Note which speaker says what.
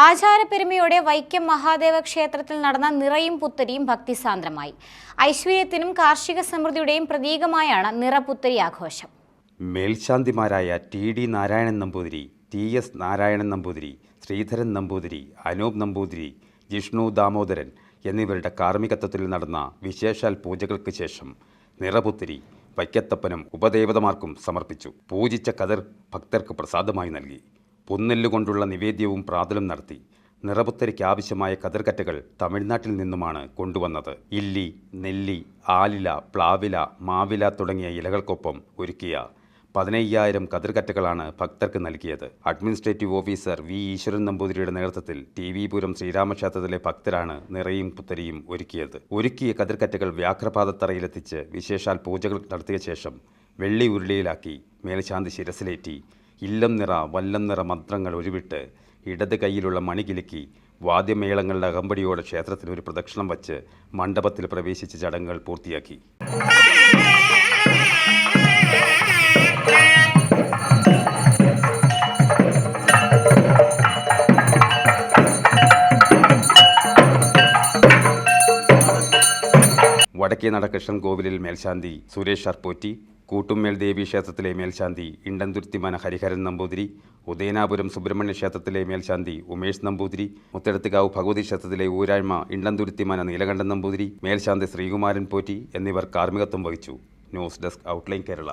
Speaker 1: ആചാരപ്പെരുമയോടെ വൈക്കം മഹാദേവ ക്ഷേത്രത്തിൽ നടന്ന നിറയും പുത്തരിയും ഭക്തിസാന്ദ്രമായി. ഐശ്വര്യത്തിനും കാർഷിക സമൃദ്ധിയുടെയും പ്രതീകമായാണ് നിറപുത്തരി ആഘോഷം.
Speaker 2: മേൽശാന്തിമാരായ T D Narayanan Namboothiri T S Narayanan Namboothiri Sreedharan Namboothiri Anoop Namboothiri Jishnu Damodaran എന്നിവരുടെ കാർമ്മികത്വത്തിൽ നടന്ന വിശേഷാൽ പൂജകൾക്ക് ശേഷം നിറപുത്തിരി വൈക്കത്തപ്പനും ഉപദേവതമാർക്കും സമർപ്പിച്ചു. പൂജിച്ച കതിർ ഭക്തർക്ക് പ്രസാദമായി നൽകി. പൊന്നെല്ലുകൊണ്ടുള്ള നിവേദ്യവും പ്രാതലും നടത്തി. നിറപുത്തരയ്ക്ക് ആവശ്യമായ കതിർക്കറ്റകൾ തമിഴ്നാട്ടിൽ നിന്നുമാണ് കൊണ്ടുവന്നത്. ഇല്ലി നെല്ലി ആലില പ്ലാവില മാവില തുടങ്ങിയ ഇലകൾക്കൊപ്പം ഒരുക്കിയ പതിനയ്യായിരം കതിർക്കറ്റകളാണ് ഭക്തർക്ക് നൽകിയത്. അഡ്മിനിസ്ട്രേറ്റീവ് ഓഫീസർ വി ഈശ്വരൻ നമ്പൂതിരിയുടെ നേതൃത്വത്തിൽ ടി വി പുരം ശ്രീരാമക്ഷേത്രത്തിലെ ഭക്തരാണ് നിറയും പുത്തരിയും ഒരുക്കിയത്. ഒരുക്കിയ കതിർക്കറ്റകൾ വ്യാഘ്രപാദത്തറയിലെത്തിച്ച് വിശേഷാൽ പൂജകൾ നടത്തിയ ശേഷം വെള്ളി ഉരുളിയിലാക്കി മേൽശാന്തി ശിരസിലേറ്റി ഇല്ലം നിറ വല്ലം നിറ മന്ത്രങ്ങൾ ഒഴിവിട്ട് ഇടത് കൈയിലുള്ള മണി കിലുക്കി വാദ്യമേളങ്ങളുടെ അകമ്പടിയോടെ ക്ഷേത്രത്തിൽ ഒരു പ്രദക്ഷിണം വച്ച് മണ്ഡപത്തിൽ പ്രവേശിച്ച് ചടങ്ങുകൾ പൂർത്തിയാക്കി. വടക്കേനട കൃഷ്ണൻ കോവിലിൽ മേൽശാന്തി സുരേഷ് അർപ്പോറ്റി കൂട്ടുമേൽ ദേവി ക്ഷേത്രത്തിലെ മേൽശാന്തി ഇണ്ടന്തുരുത്തിമന ഹരിഹരൻ നമ്പൂതിരി ഉദയനാപുരം സുബ്രഹ്മണ്യ ക്ഷേത്രത്തിലെ മേൽശാന്തി ഉമേഷ് നമ്പൂതിരി മുത്തടത്തുകാവ് ഭഗവതി ക്ഷേത്രത്തിലെ ഊരാഴ്മ ഇണ്ടന്തുരുത്തിമന നീലകണ്ഠൻ നമ്പൂതിരി മേൽശാന്തി ശ്രീകുമാരൻ പോറ്റി എന്നിവർ കാർമ്മികത്വം വഹിച്ചു. News desk outline Kerala.